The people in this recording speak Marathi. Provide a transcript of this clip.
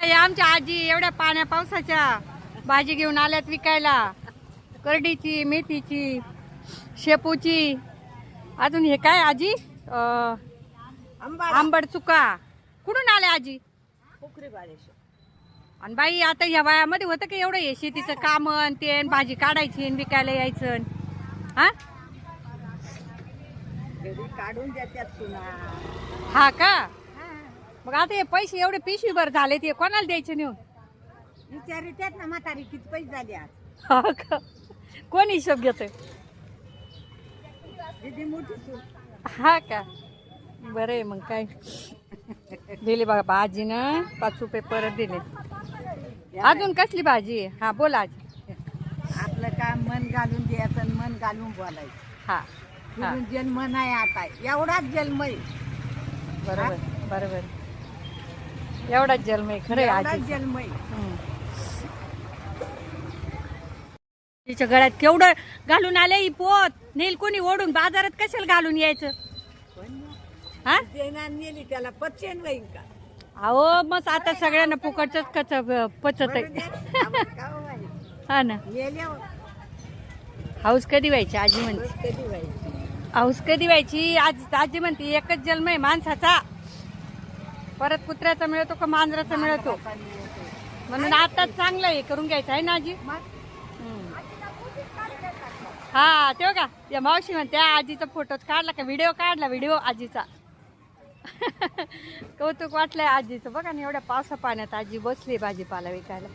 आमच्या आजी एवढ्या पाण्या पावसाच्या भाजी घेऊन आल्यात विकायला. करडीची मेथीची शेपूची. अजून हे काय आजी? अं, आंबट चुका. कुठून आले आजी? आणि बाई आता ह्या वयामध्ये होतं का एवढं हे शेतीचं काम ते भाजी काढायची आणि विकायला यायचं. हा? काढून हा का? मग आता हे पैसे एवढे पिशवीभर झाले ते कोणाला द्यायचे नेऊन? विचारितात ना म्हातारी किती पैसे झाले आज? हा का? कोण हिशोब घेतोय? किती मोठी सून. हा का? बरं आहे मग काय. दिले बघा भाजीनं पाच रुपये परत दिले. अजून कसली भाजी आहे? हा बोला आजी. आपलं काम मन घालून द्यायचं आणि मन घालून बोलायचं. हा हा. जन्म नाही आता. एवढाच जन्म आहे. बरोबर बरोबर. एवढाच जन्म आहे खरं आहे एवढाच आजी जन्म आहे. तिच्या गळ्यात केवढं घालून आले ही पोत. नेल कोणी ओढून बाजारात कशाला घालून यायचं? हा? देणार नेली त्याला पचन होईल का? अहो मग आता सगळ्यांना फुकटच कच पचत आहे. हो ना. हाऊस कधी व्हायची आजी म्हणते? बस कधी व्हायची? हाऊस कधी व्हायची? आज आजी म्हणते एकच जन्म आहे माणसाचा. परत कुत्र्याचा मिळतो का मांजराचा मिळतो? म्हणून आता चांगलं हे करून घ्यायचं आहे ना आजी. हा तेव्हा का? या मावशी म्हणते आजीचा फोटोच काढला का? व्हिडिओ काढला व्हिडिओ आजीचा. कौतुक वाटलंय आजीचं. बघा ना एवढ्या पावसा पाण्यात आजी बसली भाजीपाला विकायला.